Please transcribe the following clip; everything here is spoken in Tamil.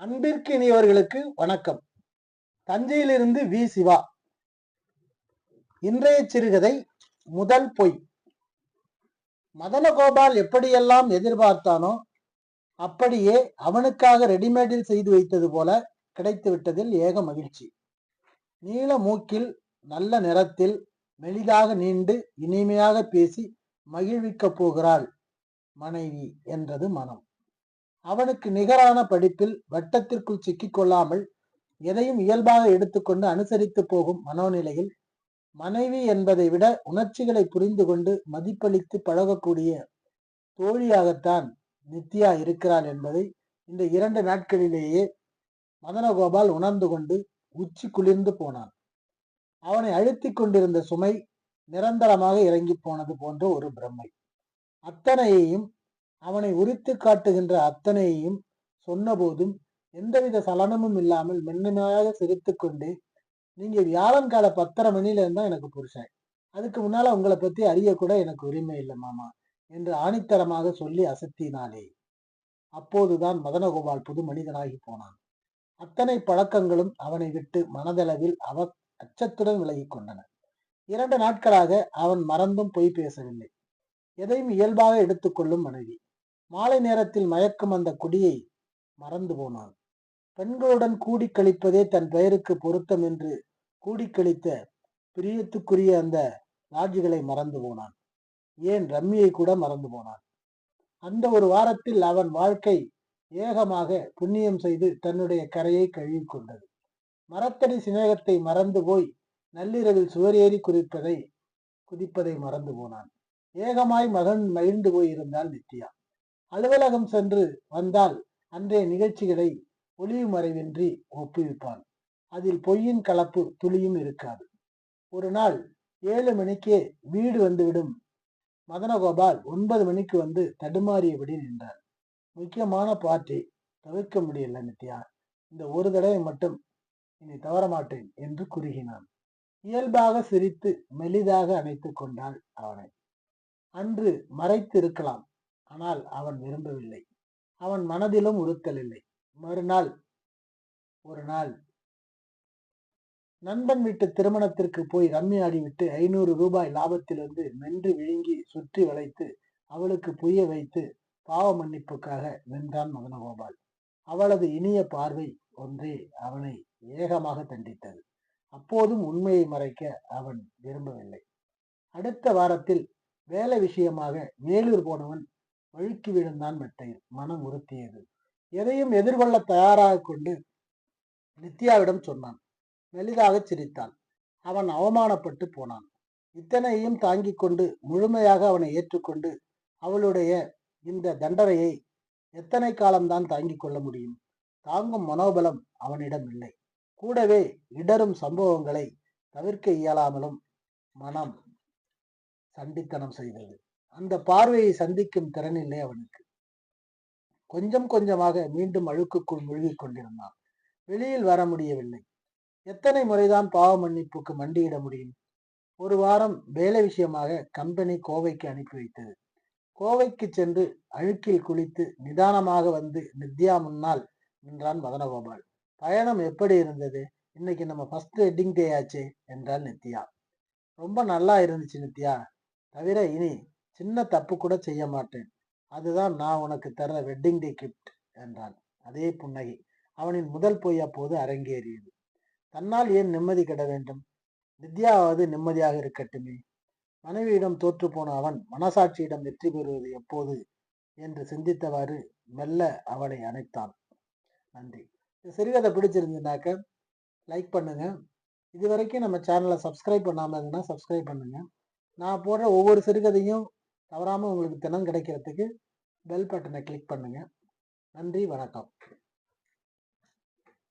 அன்பிற்கு இனியவர்களுக்கு வணக்கம். தஞ்சையிலிருந்து வி. சிவா. இன்றைய சிறுகதை முதல் பொய். மதனகோபால் எப்படியெல்லாம் எதிர்பார்த்தானோ அப்படியே அவனுக்காக ரெடிமேடில் செய்து வைத்தது போல கிடைத்து விட்டதில் ஏக மகிழ்ச்சி. நீல மூக்கில் நல்ல நிறத்தில் மெலிதாக நீண்டு இனிமையாக பேசி மகிழ்விக்கப் போகிறாள் மனைவி என்றது மனம். அவனுக்கு நிகரான படிப்பில் வட்டத்திற்குள் சிக்கிக் கொள்ளாமல் எதையும் இயல்பாக எடுத்துக்கொண்டு அனுசரித்து போகும் மனோநிலையில் மனைவி என்பதை விட உணர்ச்சிகளை புரிந்து கொண்டு மதிப்பளித்து பழகக்கூடிய தோழியாகத்தான் நித்யா இருக்கிறாள் என்பதை இந்த இரண்டு நாட்களிலேயே மதனகோபால் உணர்ந்து கொண்டு உச்சி குளிர்ந்து போனான். அவனை அழுத்தி கொண்டிருந்த சுமை நிரந்தரமாக இறங்கி போனது போன்ற ஒரு பிரம்மை. அத்தனையையும் அவனை உரித்து காட்டுகின்ற அத்தனையையும் சொன்னபோதும் எந்தவித சலனமும் இல்லாமல் மென்மையாக சிரித்து கொண்டு நீங்க வியாழன் கால பத்தரை மணில இருந்தா எனக்கு புருஷன். அதுக்கு முன்னால உங்களை பத்தி அறிய கூட எனக்கு உரிமை இல்லை மாமா என்று ஆணித்தரமாக சொல்லி அசத்தினாலே அப்போதுதான் மதனகோபால் புது மனிதனாகி போனான். அத்தனை பழக்கங்களும் அவனை விட்டு மனதளவில் அவ அச்சத்துடன் விலகிக் கொண்டன. இரண்டு நாட்களாக அவன் மறந்தும் பொய் பேசவில்லை. எதையும் இயல்பாக எடுத்துக்கொள்ளும் மனைவி. மாலை நேரத்தில் மயக்கும் அந்த குடியை மறந்து போனான் பெண்களுடன் கூடி கழிப்பதே தன் பெயருக்கு பொருத்தம் என்று கூடி கழித்த பிரியத்துக்குரிய அந்த ராஜுகளை மறந்து போனான் ஏன் ரம்மியை கூட மறந்து போனான் அந்த ஒரு வாரத்தில் அவன் வாழ்க்கை ஏகமாக புண்ணியம் செய்து தன்னுடைய கரையை கழுவி கொண்டது. மரத்தடி சிநேகத்தை மறந்து போய் நள்ளிரவில் சுவரேறி குறிப்பதை குதிப்பதை மறந்து போனான். ஏகமாய் மகன் மகிழ்ந்து போயிருந்தால் நித்யா. அலுவலகம் சென்று வந்தால் அன்றைய நிகழ்ச்சிகளை ஒளிவு மறைவின்றி ஒப்புவிப்பான். அதில் பொய்யின் கலப்பு துளியும் இருக்காது. ஒரு நாள் ஏழு மணிக்கே வீடு வந்துவிடும். மதனகோபால் ஒன்பது மணிக்கு வந்து தடுமாறியபடி நின்றார். முக்கியமான பார்ட்டி தவிர்க்க முடியல நித்யா. இந்த ஒரு தடவை மட்டும் இனி தவற மாட்டேன் என்று குறுகினான். இயல்பாக சிரித்து மெலிதாக அணைத்துக் கொண்டாள் அவனை. அன்று மறைத்து இருக்கலாம் ஆனால் அவன் விரும்பவில்லை. அவன் மனதிலும் உறுத்தல் இல்லை. மறுநாள் ஒரு நாள். நண்பன் வீட்டு திருமணத்திற்கு போய் ரம்மி ஆடிவிட்டு ஐநூறு ரூபாய் லாபத்திலிருந்து மென்று விழுங்கி சுற்றி வளைத்து அவளுக்கு புரிய வைத்து பாவ மன்னிப்புக்காக வென்றான் மதனகோபால். அவளது இனிய பார்வை ஒன்றே அவனை ஏகமாக தண்டித்தது. அப்போதும் உண்மையை மறைக்க அவன் விரும்பவில்லை. அடுத்த வாரத்தில் வேலை விஷயமாக மேலூர் போனவன் வழுக்கி விழுந்தான் மெத்தையில் மனம் உறுத்தியது. எதையும் எதிர்கொள்ள தயாராக கொண்டு நித்யாவிடம் சொன்னான். மெலிதாக சிரித்தான். அவன் அவமானப்பட்டு போனான். இத்தனையும் தாங்கிக் கொண்டு முழுமையாக அவனை ஏற்றுக்கொண்டு அவளுடைய இந்த தண்டனையை எத்தனை காலம்தான் தாங்கிக் கொள்ள முடியும்? தாங்கும் மனோபலம் அவனிடம் இல்லை. கூடவே இடரும் சம்பவங்களை தவிர்க்க இயலாமலும் மனம் சண்டித்தனம் செய்தது. அந்த பார்வையை சந்திக்கும் திறனில்லை அவனுக்கு. கொஞ்சம் கொஞ்சமாக மீண்டும் அழுக்குக்குள் முழுகிக் கொண்டிருந்தான். வெளியில் வர முடியவில்லை. எத்தனை முறைதான் பாவ மன்னிப்புக்கு மண்டியிட முடியும்? ஒரு வாரம் வேலை விஷயமாக கம்பெனி கோவைக்கு அனுப்பி வைத்தது. கோவைக்கு சென்று அழுக்கில் குளித்து நிதானமாக வந்து நித்யா முன்னால் நின்றான் மதனகோபால். பயணம் எப்படி இருந்தது? இன்னைக்கு நம்ம ஃபர்ஸ்ட் வெட்டிங் டே ஆச்சே? என்றாள் நித்யா. ரொம்ப நல்லா இருந்துச்சு நித்யா. தவிர இனி சின்ன தப்பு கூட செய்ய மாட்டேன். அதுதான் நான் உனக்கு தர்ற வெட்டிங் டே கிஃப்ட் என்றான். அதே புன்னகை. அவனின் முதல் பொய் அப்போது அரங்கேறியது. தன்னால் ஏன் நிம்மதி கெட வேண்டும்? நித்யாவது நிம்மதியாக இருக்கட்டுமே. மனைவியிடம் தோற்று போன அவன் மனசாட்சியிடம் வெற்றி பெறுவது எப்போது? என்று சிந்தித்தவாறு மெல்ல அவளை அணைத்தான். நன்றி. இந்த சிறுகதை பிடிச்சிருந்துனாக்க லைக் பண்ணுங்க. இது வரைக்கும் நம்ம சேனலை சப்ஸ்கிரைப் பண்ணாமல் இருந்தால் சப்ஸ்கிரைப் பண்ணுங்க. நான் போடுற ஒவ்வொரு சிறுகதையும் தவறாமல் உங்களுக்கு தினம் கிடைக்கிறதுக்கு பெல் பட்டனை கிளிக் பண்ணுங்கள் நன்றி வணக்கம்.